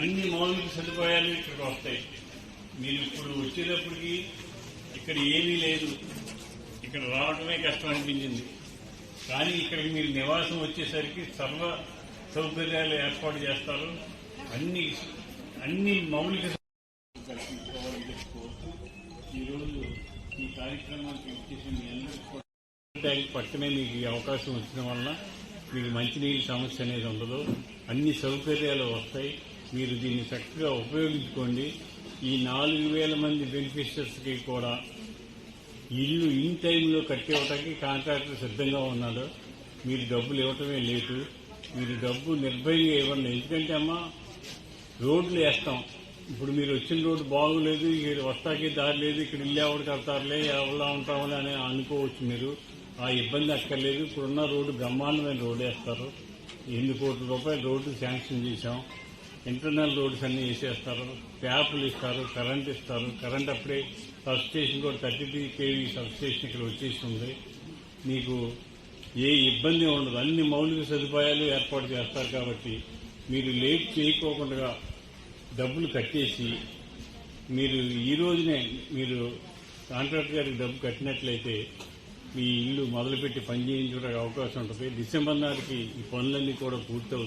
అన్ని మౌలిక సదుపాయాలు ఇక్కడికి వస్తాయి. మీరు ఇప్పుడు వచ్చేటప్పటికి ఇక్కడ ఏమీ లేదు. ఇక్కడ రావడమే కష్టం అనిపించింది. కానీ ఇక్కడికి మీరు నివాసం వచ్చేసరికి సర్వ సౌకర్యాలు ఏర్పాటు చేస్తారు. అన్ని అన్ని మౌలిక ఈరోజు ఈ కార్యక్రమానికి వచ్చేసి మీ అందరికీ కూడా మీకు ఈ అవకాశం వచ్చిన వలన మీకు మంచినీటి సమస్య అనేది ఉండదు. అన్ని సౌకర్యాలు వస్తాయి. మీరు దీన్ని చక్కగా ఉపయోగించుకోండి. ఈ నాలుగు వేల మంది బెనిఫిషియర్స్కి కూడా ఇల్లు ఇన్ టైంలో కట్టివ్వటానికి కాంట్రాక్టర్ సిద్ధంగా ఉన్నాడు. మీరు డబ్బులు ఇవ్వటమే లేదు. మీరు డబ్బు నిర్భయంగా ఇవ్వండి. ఎందుకంటే అమ్మా రోడ్లు వేస్తాం. ఇప్పుడు మీరు వచ్చిన రోడ్డు బాగోలేదు ఇక్కడ వస్తాకి దారి లేదు ఇక్కడ ఇల్లు ఎవరు కడతారులే ఎవరిలా ఉంటామని అని అనుకోవచ్చు మీరు. ఆ ఇబ్బంది అక్కర్లేదు. ఇప్పుడున్న రోడ్డు బ్రహ్మాండమైన రోడ్డు వేస్తారు. ఎనిమిది కోట్ల రూపాయలు రోడ్డు శాంక్షన్ చేశాం. ఇంటర్నల్ రోడ్స్ అన్ని వేసేస్తారు ట్యాపులు ఇస్తారు కరెంట్ ఇస్తారు. కరెంట్ అప్పుడే సబ్స్టేషన్ కూడా థర్టీ త్రీ కేవీ సబ్స్టేషన్ ఇక్కడ వచ్చేసి ఉంది మీకు ఏ ఇబ్బంది ఉండదు. అన్ని మౌలిక సదుపాయాలు ఏర్పాటు చేస్తారు కాబట్టి మీరు లేట్ చేయకోకుండా డబ్బులు కట్టేసి మీరు ఈ రోజునే మీరు కాంట్రాక్టర్ గారికి డబ్బు కట్టినట్లయితే మీ ఇల్లు మొదలుపెట్టి పని అవకాశం ఉంటుంది. డిసెంబర్ నాటికి ఈ పనులన్నీ కూడా పూర్తవుతాయి.